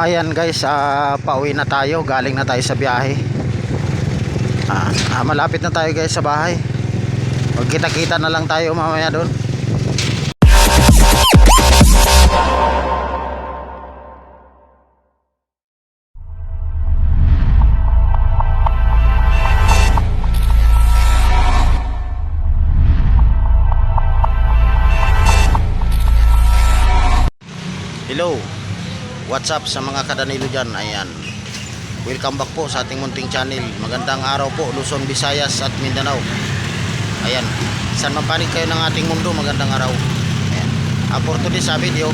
Ayan guys, ah, pauwi na tayo. Galing na tayo sa biyahe. Ah, ah, malapit na tayo guys sa bahay. Magkita-kita na lang tayo mamaya doon. Hello. What's up sa mga kadanilo dyan? Ayan. Welcome back po sa ating munting channel. Magandang araw po Luzon, Visayas at Mindanao. Ayan. Saan man panig kayo ng ating mundo, magandang araw. Ayan. Uh, for today's uh, video,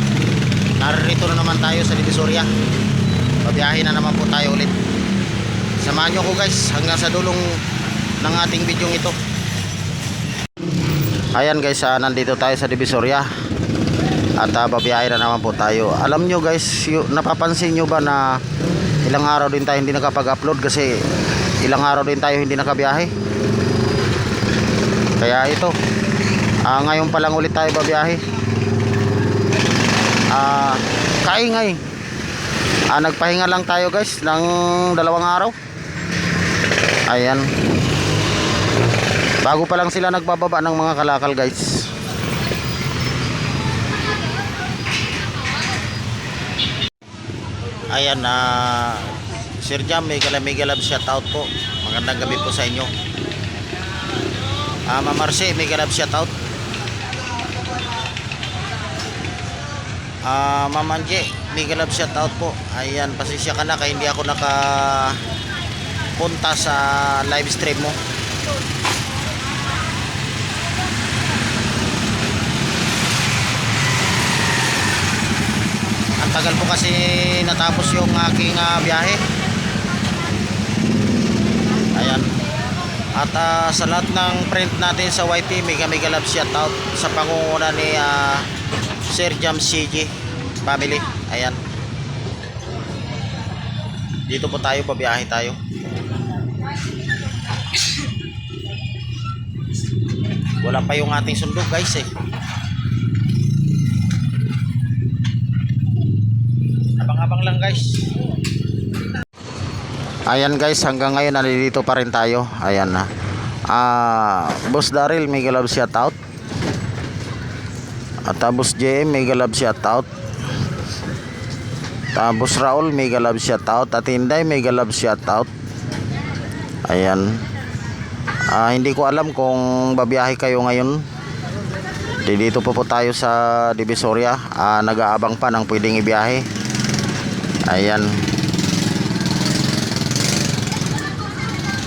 narito na naman tayo sa Divisoria. Pabiyahe na naman po tayo ulit. Samahan nyo ko guys hanggang sa dulong ng ating video ito. Ayan guys, ah, nandito tayo sa Divisoria at uh, babiyahe na naman po tayo. Alam nyo guys napapansin nyo ba na ilang araw din tayo hindi nakapag-upload kasi ilang araw din tayo hindi nakabiyahe? Kaya ito ah, ngayon pa lang ulit tayo babiyahe. Ah, kaingay. Ah, nagpahinga lang tayo guys ng dalawang araw. Ayan. Bago pa lang sila nagbababa ng mga kalakal guys Ayan na Sir Jam, may kalamig love shout out po. Magandang gabi po sa inyo. Ah, Ma'am Marce, may galab shout out. Ah, Ma'am Anje, may galab shout out po. Ayan, pasensya ka na kaya hindi ako naka punta sa live stream mo. Tagal po kasi natapos yung aking ah, biyahe. Ayan. At ah, sa lahat ng print natin sa YT, mega mega love shout out sa pangunguna ni ah, Sir Jam CG family. Ayan. Dito po tayo, pabiyahe tayo. Wala pa yung ating sundo guys eh. Lang guys. Ayan guys, hanggang ngayon nalilito pa rin tayo. Ayan na. Ah, Boss Daryl, may galab shout out. At ah, Boss JM, may galab shout out. Ah, Boss Raul, may galab shout out. At Inday, may galab shout out. Ayan. Ah, hindi ko alam kung babiyahe kayo ngayon. Di dito po po tayo sa Divisoria. Ah, nag-aabang pa ng pwedeng ibiyahe. Ayan.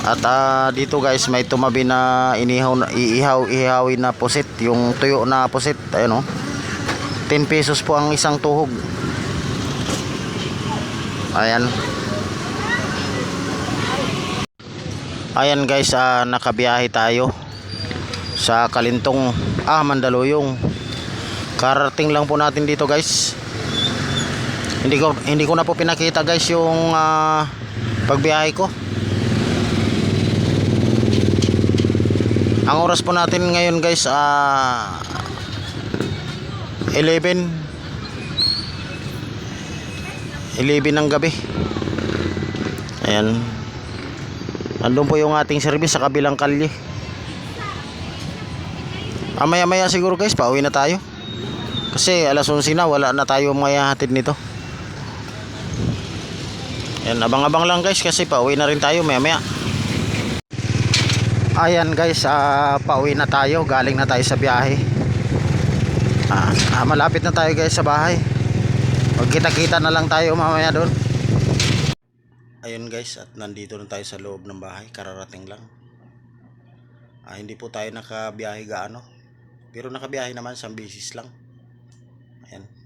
At ah, dito guys may tumabi na inihaw iihaw ihawin na pusit, yung tuyo na pusit, ayun oh. 10 pesos po ang isang tuhog. Ayan. Ayan guys, ah, nakabiyahe tayo sa Kalintong, ah Mandaluyong. Karating lang po natin dito guys. Hindi ko hindi ko na po pinakita guys yung ah, pagbiyahe ko. Ang oras po natin ngayon guys ah 11 11 ng gabi. Ayan. Andun po yung ating service sa kabilang kalye. Ah, maya maya siguro guys, pauwi na tayo. Kasi alas 11 na, wala na tayo maya hatid nito. Ayan, abang-abang lang guys kasi pauwi na rin tayo maya maya. Ayan guys, ah, pauwi na tayo. Galing na tayo sa biyahe. Ah, ah, malapit na tayo guys sa bahay. Magkita-kita na lang tayo mamaya doon. Ayun guys, at nandito na tayo sa loob ng bahay. Kararating lang. Ah, hindi po tayo nakabiyahe gaano. Pero nakabiyahe naman sa bisis lang. Ayan.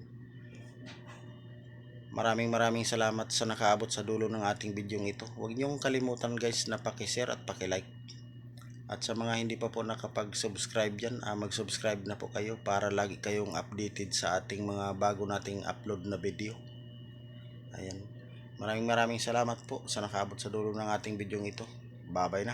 Maraming maraming salamat sa nakaabot sa dulo ng ating video ito. Huwag niyong kalimutan guys na paki-share at paki-like. At sa mga hindi pa po nakapag-subscribe dyan, ah, mag-subscribe na po kayo para lagi kayong updated sa ating mga bago nating upload na video. Ayan. Maraming maraming salamat po sa nakaabot sa dulo ng ating video ito. Bye-bye na.